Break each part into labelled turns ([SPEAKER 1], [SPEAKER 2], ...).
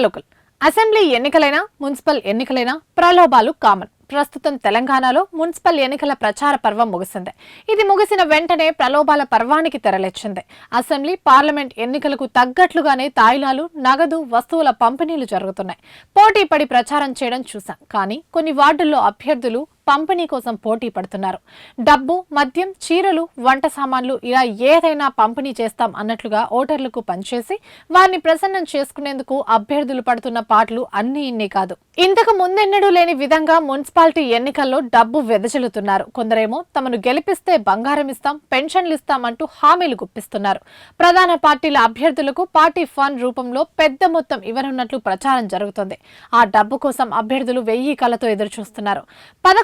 [SPEAKER 1] ప్రలోకల్ assembly ఎన్నికలైనా municipal ఎన్నికలైనా ప్రలోభాలు కామన్ ప్రస్తుతం తెలంగాణలో మున్సిపల్ ఎన్నికల ప్రచార పర్వం ముగిసింది. ఇది ముగిసిన వెంటనే ప్రలోభాల పర్వానికి తెరలేచింది. అసెంబ్లీ పార్లమెంట్ ఎన్నికలకు తగ్గట్లుగానే తాయిలాలు నగదు వస్తువుల పంపిణీలు జరుగుతున్నాయి. పోటీ పడి ప్రచారం చేయడం చూశాం. కానీ కొన్ని వార్డుల్లో అభ్యర్థులు పంపిణీ కోసం పోటీ పడుతున్నారు. డబ్బు మద్యం చీరలు వంట సామాన్లు ఇలా ఏదైనా పంపిణీ చేస్తాం అన్నట్లుగా ఓటర్లకు పనిచేసి వారిని ప్రసన్నం చేసుకునేందుకు అభ్యర్థులు పడుతున్న పాటలు అన్ని ఇన్ని కాదు. ఇంతకు ముందెన్నడూ లేని విధంగా మున్సిపాలిటీ ఎన్నికల్లో డబ్బు వెదజల్లుతున్నారు. కొందరేమో తమను గెలిపిస్తే బంగారం ఇస్తాం పెన్షన్లు ఇస్తామంటూ హామీలు గుప్పిస్తున్నారు. ప్రధాన పార్టీల అభ్యర్థులకు పార్టీ ఫండ్ రూపంలో పెద్ద మొత్తం ఇవ్వనున్నట్లు ప్రచారం జరుగుతోంది. ఆ డబ్బు కోసం అభ్యర్థులు వెయ్యి కళ్ళతో ఎదురుచూస్తున్నారు.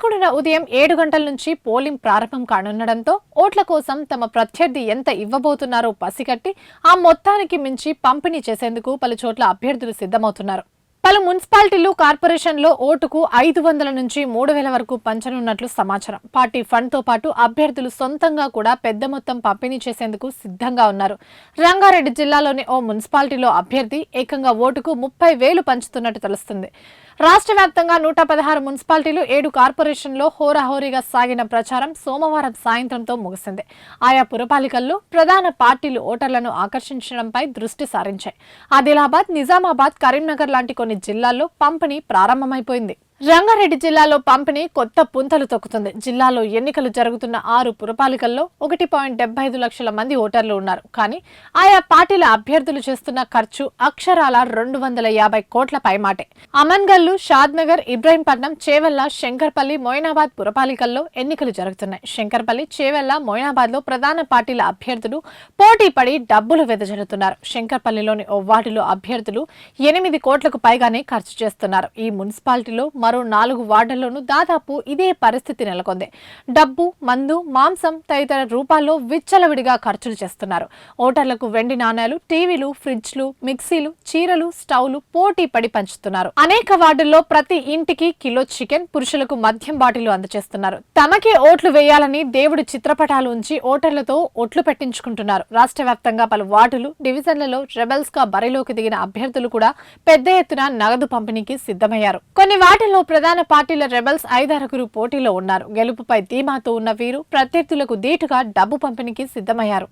[SPEAKER 1] పదకొండున ఉదయం ఏడు గంటల నుంచి పోలింగ్ ప్రారంభం కానుండడంతో ఓట్ల కోసం తమ ప్రత్యర్థి ఎంత ఇవ్వబోతున్నారో పసిగట్టి ఆ మొత్తానికి మించి పంపిణీ చేసేందుకు పలు చోట్ల అభ్యర్థులు సిద్ధమవుతున్నారు. పలు మున్సిపాలిటీలు కార్పొరేషన్లో ఓటుకు ఐదు వందల నుంచి మూడు వేల వరకు పంచనున్నట్లు సమాచారం. పార్టీ ఫండ్తో పాటు అభ్యర్థులు సొంతంగా కూడా పెద్ద మొత్తం పంపిణీ చేసేందుకు సిద్ధంగా ఉన్నారు. రంగారెడ్డి జిల్లాలోని ఓ మున్సిపాలిటీలో అభ్యర్థి ఏకంగా ఓటుకు ముప్పై వేలు పంచుతున్నట్టు తెలుస్తుంది. రాష్ట్ర వ్యాప్తంగా నూట పదహారు మున్సిపాలిటీలు ఏడు కార్పొరేషన్లో హోరాహోరీగా సాగిన ప్రచారం సోమవారం సాయంత్రంతో ముగిసింది. ఆయా పురపాలికల్లో ప్రధాన పార్టీలు ఓటర్లను ఆకర్షించడంపై దృష్టి సారించాయి. ఆదిలాబాద్ నిజామాబాద్ కరీంనగర్ లాంటి కొన్ని జిల్లాల్లో పంపిణీ ప్రారంభమైపోయింది. రంగారెడ్డి జిల్లాలో పంపిణీ కొత్త పుంతలు తొక్కుతుంది. జిల్లాలో ఎన్నికలు జరుగుతున్న ఆరు పురపాలికల్లో ఒకటి పాయింట్ డెబ్బై ఐదు లక్షల మంది ఓటర్లు ఉన్నారు. కానీ ఆయా పార్టీల అభ్యర్థులు చేస్తున్న ఖర్చు అక్షరాల రెండు వందల యాభై కోట్ల పైమాటే. అమన్గల్లు షాద్నగర్ ఇబ్రాహీంపట్నం చేవెళ్ళ శంకర్పల్లి మొయినాబాద్ పురపాలికల్లో ఎన్నికలు జరుగుతున్నాయి. శంకర్పల్లి చేవెళ్ళ మొయినాబాద్లో ప్రధాన పార్టీల అభ్యర్థులు పోటీ పడి డబ్బులు వెదజల్లుతున్నారు. శంకర్పల్లిలోని ఓ వార్డులో అభ్యర్థులు ఎనిమిది కోట్లకు పైగానే ఖర్చు చేస్తున్నారు. ఈ మున్సిపాలిటీలో మరో నాలుగు వార్డుల్లోనూ దాదాపు ఇదే పరిస్థితి నెలకొంది. డబ్బు మందు మాంసం తదితర రూపాల్లో విచ్చలవిడిగా ఖర్చులు చేస్తున్నారు. ఓటర్లకు వెండి నాణేలు టీవీలు ఫ్రిడ్జ్లు మిక్సీలు చీరలు స్టవ్లు పోటీ పడి పంచుతున్నారు. అనేక వార్డుల్లో ప్రతి ఇంటికి కిలో చికెన్ పురుషులకు మద్యం బాటిల్ అందజేస్తున్నారు తమకే ఓట్లు వేయాలని దేవుడు చిత్రపటాలు ఉంచి ఓటర్లతో ఓట్లు పెట్టించుకుంటున్నారు. రాష్ట్ర వ్యాప్తంగా పలు వార్డులు డివిజన్లలో రెబల్స్గా బరిలోకి దిగిన అభ్యర్థులు కూడా పెద్ద ఎత్తున నగదు పంపిణీకి సిద్ధమయ్యారు. కొన్ని వాటిల్లో ప్రధాన పార్టీల రెబల్స్ ఐదారుగురు పోటీలో ఉన్నారు. గెలుపుపై ధీమాతో ఉన్న వీరు ప్రత్యర్థులకు ధీటుగా డబ్బు పంపిణీకి సిద్ధమయ్యారు.